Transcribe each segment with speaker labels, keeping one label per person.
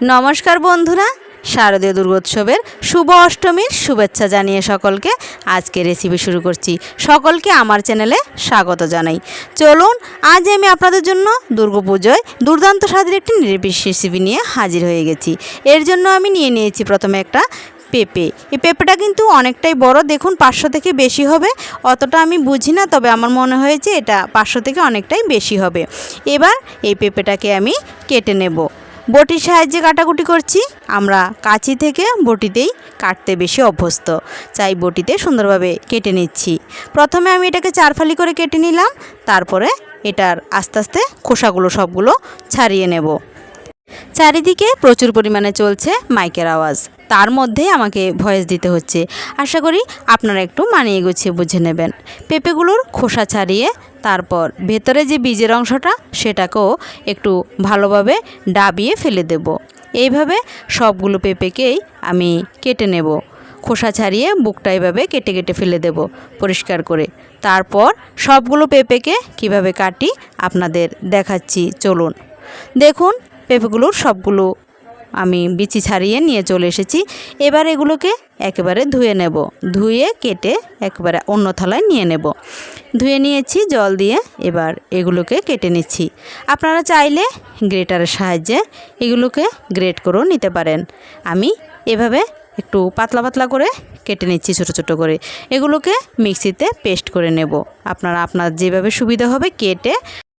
Speaker 1: নমস্কার বন্ধুরা, শারদীয় দুর্গোৎসবের শুভ অষ্টমীর শুভেচ্ছা জানিয়ে সকলকে আজকে রেসিপি শুরু করছি। সকলকে আমার চ্যানেলে স্বাগত জানাই। চলুন, আজ আমি আপনাদের জন্য দুর্গাপুজোয় দুর্দান্ত স্বাদের একটি নিরামিষ রেসিপি নিয়ে হাজির হয়ে গেছি। এর জন্য আমি নিয়ে নিয়েছি প্রথমে একটা পেঁপে। এই পেঁপেটা কিন্তু অনেকটাই বড়, দেখুন পাঁচশো থেকে বেশি হবে। অতটা আমি বুঝি না, তবে আমার মনে হয়েছে এটা পাঁচশো থেকে অনেকটাই বেশি হবে। এবার এই পেঁপেটাকে আমি কেটে নেব। বটির সাহায্যে কাটাকুটি করছি। আমরা কাঁচি থেকে বটিতেই কাটতে বেশি অভ্যস্ত। চাই বটিতে সুন্দরভাবে কেটে নিচ্ছি। প্রথমে আমি এটাকে চারফালি করে কেটে নিলাম। তারপরে এটার আস্তে আস্তে খোসাগুলো সবগুলো ছাড়িয়ে নেব। চারিদিকে প্রচুর পরিমাণে চলছে মাইকের আওয়াজ। তার মধ্যে আমাকে ভয়েস দিতে হচ্ছে। আশা করি আপনারা একটু মানিয়ে গুছিয়ে বুঝে নেবেন। পেঁপেগুলোর খোসা ছাড়িয়ে তারপর ভেতরে যে বীজের অংশটা, সেটাকেও একটু ভালোভাবে ডাবিয়ে ফেলে দেব। এইভাবে সবগুলো পেঁপেকেই আমি কেটে নেব। খোসা ছাড়িয়ে বুকটা এভাবে কেটে কেটে ফেলে দেব পরিষ্কার করে। তারপর সবগুলো পেঁপেকে কীভাবে কাটি, আপনাদের দেখাচ্ছি। চলুন। দেখুন পেঁপেগুলোর সবগুলো আমি বিচি ছাড়িয়ে নিয়ে চলে এসেছি। এবার এগুলোকে একেবারে ধুয়ে নেব। ধুয়ে, কেটে একেবারে অন্য থালায় নিয়ে নেব। ধুয়ে নিয়েছি, জল দিয়ে এবার এগুলোকে কেটে নিচ্ছি। আপনারা চাইলে গ্রেটারের সাহায্যে এগুলোকে গ্রেট করেও নিতে পারেন। আমি এভাবে একটু পাতলা পাতলা করে কেটে নিচ্ছি, ছোট ছোট করে। এগুলোকে মিক্সিতে পেস্ট করে নেব। আপনারা, আপনার যেভাবে সুবিধা হবে কেটে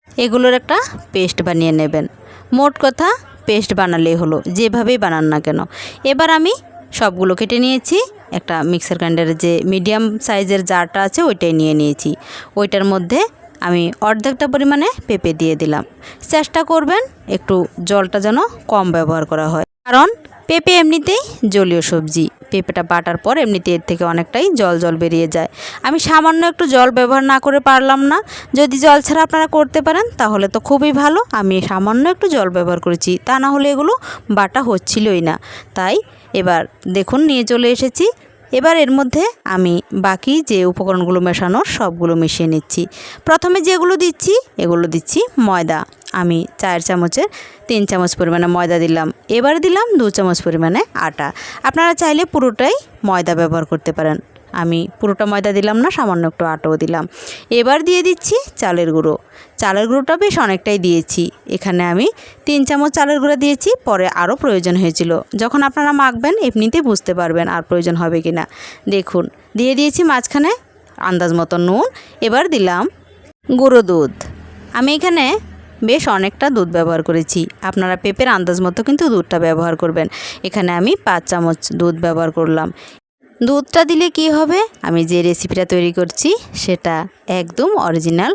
Speaker 1: এগুলোর একটা পেস্ট বানিয়ে নেবেন। মোট কথা পেস্ট বানালেই হলো, যেভাবেই বানান না কেন। এবার আমি সবগুলো কেটে নিয়েছি, একটা মিক্সার গ্রাইন্ডারের যে মিডিয়াম সাইজের জারটা আছে ওইটাই নিয়ে নিয়েছি। ওইটার মধ্যে আমি অর্ধেকটা পরিমাণে পেঁপে দিয়ে দিলাম। চেষ্টা করবেন একটু জলটা যেন কম ব্যবহার করা হয়। কারণ পেঁপে এমনিতেই জলীয় সবজি। পেঁপেটা বাটার পর এমনিতে এর থেকে অনেকটাই জল জল বেরিয়ে যায়। আমি সামান্য একটু জল ব্যবহার না করে পারলাম না। যদি জল ছাড়া আপনারা করতে পারেন, তাহলে তো খুবই ভালো। আমি সামান্য একটু জল ব্যবহার করেছি, তা না হলে এগুলো বাটা হচ্ছিলই না। তাই এবার দেখুন, নিয়ে চলে এসেছি। এবার এর মধ্যে আমি বাকি যে উপকরণগুলো মেশানোর সবগুলো মিশিয়ে নিচ্ছি। প্রথমে যেগুলো দিচ্ছি, এগুলো দিচ্ছি ময়দা। আমি চার চামচের তিন চামচ পরিমাণে ময়দা দিলাম। এবার দিলাম দু চামচ পরিমাণে আটা। আপনারা চাইলে পুরোটাই ময়দা ব্যবহার করতে পারেন। আমি পুরোটা ময়দা দিলাম না, সামান্য একটু আটাও দিলাম। এবার দিয়ে দিচ্ছি চালের গুঁড়ো। চালের গুঁড়োটা বেশ অনেকটাই দিয়েছি। এখানে আমি তিন চামচ চালের গুঁড়ো দিয়েছি, পরে আরও প্রয়োজন হয়েছিল। যখন আপনারা মাখবেন, এমনিতেই বুঝতে পারবেন আর প্রয়োজন হবে কি না দেখুন, দিয়ে দিয়েছি মাঝখানে আন্দাজ মতো নুন। এবার দিলাম গুঁড়ো দুধ। আমি এখানে বেশ অনেকটা দুধ ব্যবহার করেছি। আপনারা পেঁপের আন্দাজ মতো কিন্তু দুধটা ব্যবহার করবেন। এখানে আমি পাঁচ চামচ দুধ ব্যবহার করলাম। দুধটা দিলে কি হবে? আমি যে রেসিপিটা তৈরি করছি, সেটা একদম অরিজিনাল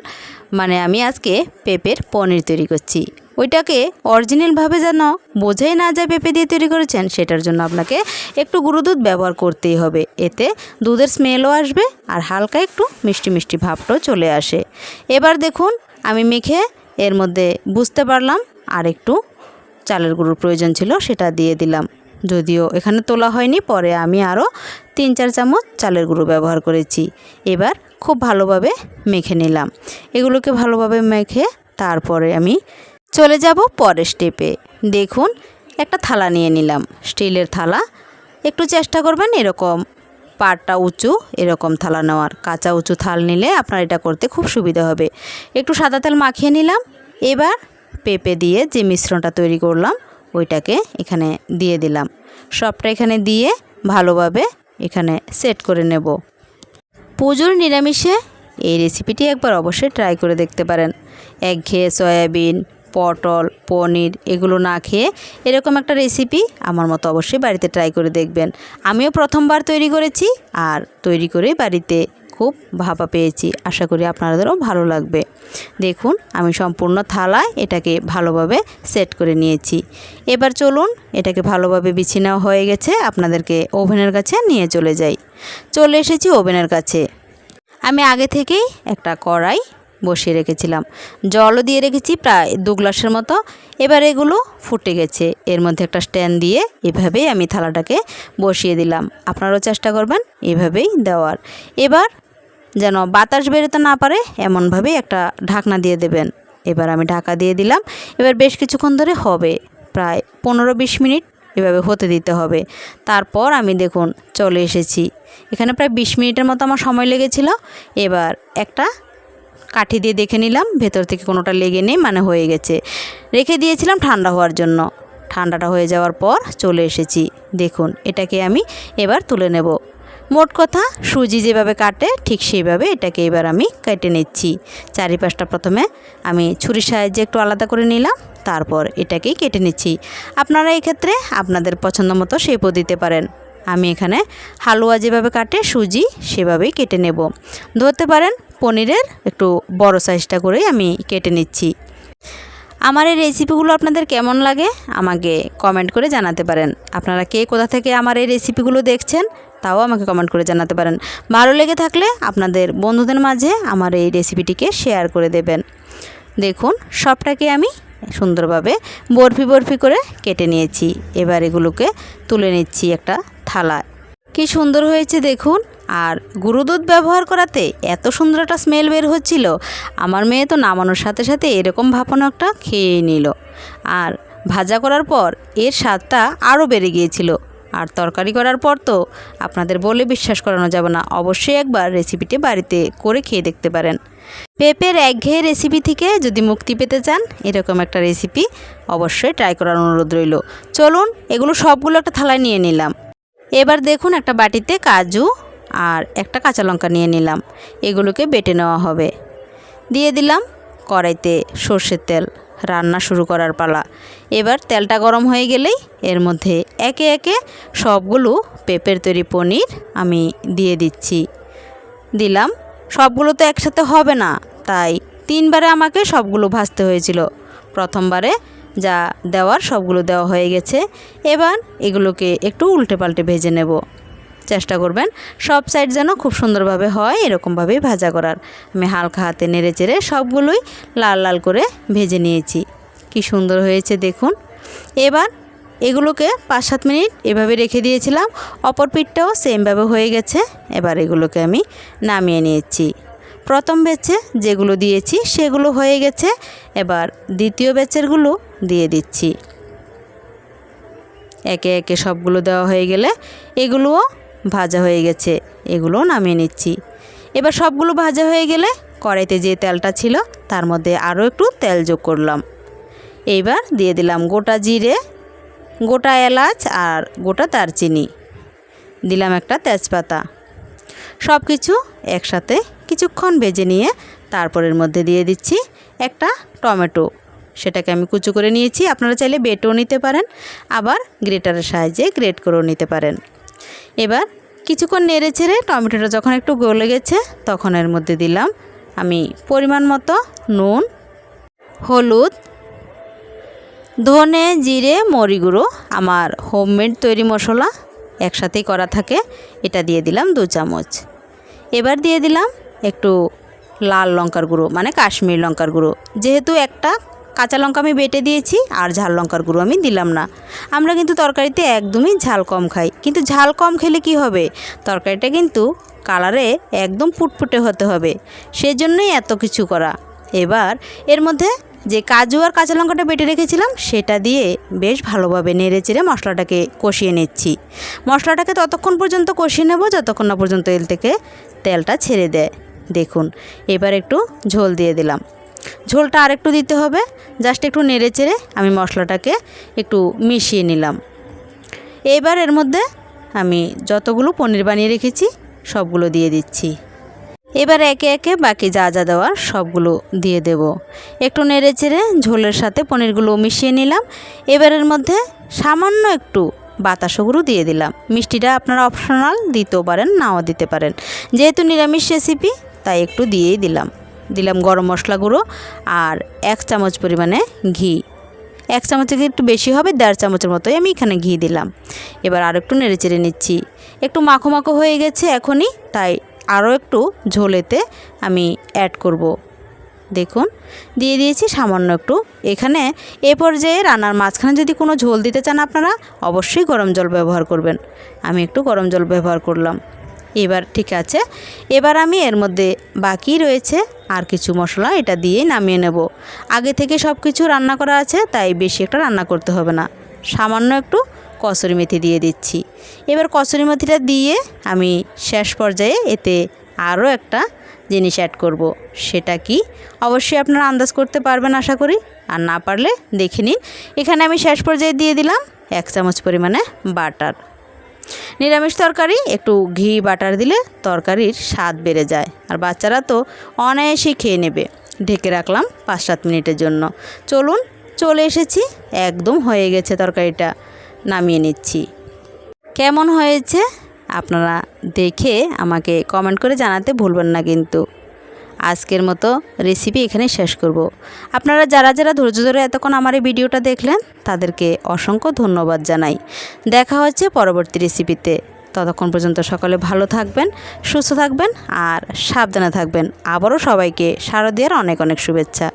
Speaker 1: মানে আমি আজকে পেঁপের পনির তৈরি করছি। ওইটাকে অরিজিনালভাবে যেন বোঝাই না যায় পেঁপে দিয়ে তৈরি করেছেন, সেটার জন্য আপনাকে একটু গুঁড়ো দুধ ব্যবহার করতেই হবে। এতে দুধের স্মেলও আসবে আর হালকা একটু মিষ্টি মিষ্টি ভাবটাও চলে আসে। এবার দেখুন, আমি মেখে এর মধ্যে বুঝতে পারলাম, আর একটু চালের গুঁড়োর প্রয়োজন ছিল, সেটা দিয়ে দিলাম। যদিও এখানে তোলা হয়নি, পরে আমি আরও তিন চার চামচ চালের গুঁড়ো ব্যবহার করেছি। এবার খুব ভালোভাবে মেখে নিলাম। এগুলোকে ভালোভাবে মেখে তারপরে আমি চলে যাব পরের স্টেপে দেখুন, একটা থালা নিয়ে নিলাম। স্টিলের থালা। একটু চেষ্টা করবেন এরকম পাটটা উঁচু, এরকম থালা নেওয়ার। কাঁচা উঁচু থাল নিলে আপনার এটা করতে খুব সুবিধা হবে। একটু সাদা তেল মাখিয়ে নিলাম। এবার পেঁপে দিয়ে যে মিশ্রণটা তৈরি করলাম ওইটাকে এখানে দিয়ে দিলাম। সবটা এখানে দিয়ে ভালোভাবে এখানে সেট করে নেব। পুজোর নিরামিষে এই রেসিপিটি একবার অবশ্যই ট্রাই করে দেখতে পারেন। একঘেয়ে সয়াবিন, পটল, পনির এগুলো না খেয়ে এরকম একটা রেসিপি আমার মতো অবশ্যই বাড়িতে ট্রাই করে দেখবেন। আমিও প্রথমবার তৈরি করেছি আর তৈরি করে বাড়িতে খুব ভাপা পেয়েছি। আশা করি আপনাদেরও ভালো লাগবে। দেখুন, আমি সম্পূর্ণ থালায় এটাকে ভালোভাবে সেট করে নিয়েছি। এবার চলুন, এটাকে ভালোভাবে বিছিয়ে নেওয়া হয়ে গেছে। আপনাদেরকে ওভেনের কাছে নিয়ে চলে যাই। চলে এসেছি ওভেনের কাছে। আমি আগে থেকেই একটা কড়াই বসিয়ে রেখেছিলাম। জলও দিয়ে রেখেছি প্রায় দু গ্লাসের মতো। এবার এগুলো ফুটে গেছে। এর মধ্যে একটা স্ট্যান্ড দিয়ে এভাবেই আমি থালাটাকে বসিয়ে দিলাম। আপনারাও চেষ্টা করবেন এভাবেই দেওয়ার। এবার যেন বাতাস বেরোতে না পারে এমনভাবেই একটা ঢাকনা দিয়ে দেবেন। এবার আমি ঢাকা দিয়ে দিলাম। এবার বেশ কিছুক্ষণ ধরে হবে। প্রায় পনেরো বিশ মিনিট এভাবে হতে দিতে হবে। তারপর আমি দেখুন চলে এসেছি। এখানে প্রায় বিশ মিনিটের মতো আমার সময় লেগেছিল। এবার একটা কাঠি দিয়ে দেখে নিলাম। ভেতর থেকে কোনোটা লেগে নেই মানে হয়ে গেছে। রেখে দিয়েছিলাম ঠান্ডা হওয়ার জন্য। ঠান্ডাটা হয়ে যাওয়ার পর চলে এসেছি। দেখুন, এটাকে আমি এবার তুলে নেব। মোট কথা সুজি যেভাবে কাটে, ঠিক সেইভাবে এটাকে এবার আমি কেটে নিচ্ছি। চারিপাশটা প্রথমে আমি ছুরির সাহায্যে একটু আলাদা করে নিলাম, তারপর এটাকেই কেটে নিচ্ছি। আপনারা এক্ষেত্রে আপনাদের পছন্দ মতো শেপও দিতে পারেন। আমি এখানে হালুয়া যেভাবে কাটে, সুজি সেভাবেই কেটে নেব। ধরতে পারেন পনিরের একটু বড় সাইজটা করেই আমি কেটে নিচ্ছি। আমার এই রেসিপিগুলো আপনাদের কেমন লাগে আমাকে কমেন্ট করে জানাতে পারেন। আপনারা কে কোথা থেকে আমার এই রেসিপিগুলো দেখছেন তাও আমাকে কমেন্ট করে জানাতে পারেন। ভালো লেগে থাকলে আপনাদের বন্ধুদের মাঝে আমার এই রেসিপিটিকে শেয়ার করে দেবেন। দেখুন, সবটাকে আমি সুন্দরভাবে বরফি বরফি করে কেটে নিয়েছি। এবার এগুলোকে তুলে নিচ্ছি একটা থালায়। কি সুন্দর হয়েছে দেখুন। আর গুঁড়ো দুধ ব্যবহার করাতে এত সুন্দর একটা স্মেল বের হচ্ছিল। আমার মেয়ে তো নামানোর সাথে সাথে এরকম ভাপানো একটা খেয়েই নিল। আর ভাজা করার পর এর স্বাদটা আরও বেড়ে গিয়েছিল। আর তরকারি করার পর তো আপনাদের বলে বিশ্বাস করানো যাবে না। অবশ্যই একবার রেসিপিটি বাড়িতে করে খেয়ে দেখতে পারেন। পেঁপের একঘেয়ে রেসিপি থেকে যদি মুক্তি পেতে চান, এরকম একটা রেসিপি অবশ্যই ট্রাই করার অনুরোধ রইল। চলুন, এগুলো সবগুলো একটা থালায় নিয়ে নিলাম। এবার দেখুন একটা বাটিতে কাজু আর একটা কাঁচা লঙ্কা নিয়ে নিলাম। এগুলোকে বেটে নেওয়া হবে। দিয়ে দিলাম কড়াইতে সর্ষের তেল। রান্না শুরু করার পালা। এবার তেলটা গরম হয়ে গেলেই এর মধ্যে একে একে সবগুলো পেঁপের তৈরি পনির আমি দিয়ে দিচ্ছি। দিলাম, সবগুলো তো একসাথে হবে না, তাই তিনবারে আমাকে সবগুলো ভাজতে হয়েছিল। প্রথমবারে যা দেওয়ার সবগুলো দেওয়া হয়ে গেছে, এবার এগুলোকে একটু উল্টে পাল্টে ভেজে নেব। চেষ্টা করবেন। সব সাইড যেন খুব সুন্দরভাবে হয়, এরকমভাবেই ভাজা করার। আমি হালকা হাতে নেড়ে চেড়ে সবগুলোই লাল লাল করে ভেজে নিয়েছি। কি সুন্দর হয়েছে দেখুন। এবার এগুলোকে পাঁচ সাত মিনিট এভাবে রেখে দিয়েছিলাম। অপর পিঠটাও সেমভাবে হয়ে গেছে। এবার এগুলোকে আমি নামিয়ে নিয়েছি। প্রথম ব্যাচে যেগুলো দিয়েছি সেগুলো হয়ে গেছে। এবার দ্বিতীয় ব্যাচেরগুলো দিয়ে দিচ্ছি। একে একে সবগুলো দেওয়া হয়ে গেলে এগুলোও ভাজা হয়ে গেছে, এগুলো নামিয়ে নিচ্ছি। এবার সবগুলো ভাজা হয়ে গেলে কড়াইতে যে তেলটা ছিল, তার মধ্যে আরও একটু তেল যোগ করলাম। এইবার দিয়ে দিলাম গোটা জিরে, গোটা এলাচ আর গোটা দারচিনি। দিলাম একটা তেজপাতা। সব কিছু একসাথে কিছুক্ষণ ভেজে নিয়ে তারপরের মধ্যে দিয়ে দিচ্ছি একটা টমেটো। সেটাকে আমি কুচু করে নিয়েছি, আপনারা চাইলে বেটেও নিতে পারেন, আবার গ্রেটারের সাহায্যে গ্রেট করেও নিতে পারেন। এবার কিছুক্ষণ নেড়ে ছেড়ে টমেটোটা যখন একটু গলে গেছে, তখন এর মধ্যে দিলাম আমি পরিমাণ মতো নুন, হলুদ, ধনে, জিরে, মরি গুঁড়ো, আমার হোমমেড তৈরি মশলা একসাথেই করা থাকে, এটা দিয়ে দিলাম দু চামচ। এবার দিয়ে দিলাম একটু লাল লঙ্কার গুঁড়ো মানে কাশ্মীর লঙ্কার গুঁড়ো, যেহেতু একটা কাঁচা লঙ্কা আমি বেটে দিয়েছি আর ঝাল লঙ্কার গুঁড়ো আমি দিলাম না। আমরা কিন্তু তরকারিতে একদমই ঝাল কম খাই। কিন্তু ঝাল কম খেলে কি হবে? তরকারিটা কিন্তু কালারে একদম ফুটফুটে হতে হবে। সেজন্যই এত কিছু করা। এবার এর মধ্যে যে কাজু আর কাঁচা লঙ্কাটা বেটে রেখেছিলাম, সেটা দিয়ে বেশ ভালোভাবে নেড়ে চেড়ে মশলাটাকে কষিয়ে নিচ্ছি। মশলাটাকে ততক্ষণ পর্যন্ত কষিয়ে নেব, যতক্ষণ না পর্যন্ত এল থেকে তেলটা ছেড়ে দেয়। দেখুন, এবার একটু ঝোল দিয়ে দিলাম। ঝোলটা আরেকটু দিতে হবে। জাস্ট একটু নেড়ে চেড়ে আমি মশলাটাকে একটু মিশিয়ে নিলাম। এবার এর মধ্যে আমি যতগুলো পনির বানিয়ে রেখেছি, সবগুলো দিয়ে দিচ্ছি। এবার একে একে বাকি যা যা দেওয়ার সবগুলো দিয়ে দেব। একটু নেড়ে চেড়ে ঝোলের সাথে পনিরগুলো মিশিয়ে নিলাম। এবারের মধ্যে সামান্য একটু বাতাসা গুঁড়ো দিয়ে দিলাম। মিষ্টিটা আপনারা অপশনাল দিতেও পারেন, নাও দিতে পারেন। যেহেতু নিরামিষ রেসিপি তাই একটু দিয়েই দিলাম। দিলাম গরম মশলা গুঁড়ো আর এক চামচ পরিমাণে ঘি। এক চামচ থেকে একটু বেশি হবে, দেড় চামচের মতোই আমি এখানে ঘি দিলাম। এবার আর একটু নেড়ে চেড়ে নিচ্ছি। একটু মাখো মাখো হয়ে গেছে এখনই, তাই আরও একটু ঝোলেতে আমি অ্যাড করব। দেখুন, দিয়ে দিয়েছি সামান্য একটু। এখানে এ পর্যায়ে রান্নার মাঝখানে যদি কোনো ঝোল দিতে চান আপনারা, অবশ্যই গরম জল ব্যবহার করবেন। আমি একটু গরম জল ব্যবহার করলাম। এবার ঠিক আছে। এবার আমি এর মধ্যে বাকি রয়েছে আর কিছু মশলা, এটা দিয়ে নামিয়ে নেব। আগে থেকে সব কিছু রান্না করা আছে, তাই বেশি একটা রান্না করতে হবে না। সামান্য একটু কসুরি মেথি দিয়ে দিচ্ছি। এবার কসুরি মেথিটা দিয়ে আমি শেষ পর্যায়ে এতে আরও একটা জিনিস অ্যাড করব। সেটা কি? অবশ্যই আপনারা আন্দাজ করতে পারবেন আশা করি। আর না পারলে দেখে নিন। এখানে আমি শেষ পর্যায়ে দিয়ে দিলাম এক চামচ পরিমাণে বাটার। নিরামিষ তরকারি, একটু ঘি, বাটার দিলে তরকারির স্বাদ বেড়ে যায়। আর বাচ্চারা তো অনায়াসেই খেয়ে নেবে। ঢেকে রাখলাম পাঁচ সাত মিনিটের জন্য। চলুন, চলে এসেছি। একদম হয়ে গেছে তরকারিটা। নামিয়ে নিচ্ছি। কেমন হয়েছে? আপনারা দেখে আমাকে কমেন্ট করে জানাতে ভুলবেন না কিন্তু। আজকের মতো রেসিপি এখানে শেষ করব। আপনারা যারা যারা ধৈর্য ধরে এতক্ষণ আমার এই ভিডিওটা দেখলেন, তাদেরকে অসংখ্য ধন্যবাদ জানাই। দেখা হচ্ছে পরবর্তী রেসিপিতে ততক্ষণ পর্যন্ত সকলে ভালো থাকবেন, সুস্থ থাকবেন আর সাবধানে থাকবেন। আবারও সবাইকে শারদীয়ার অনেক অনেক শুভেচ্ছা।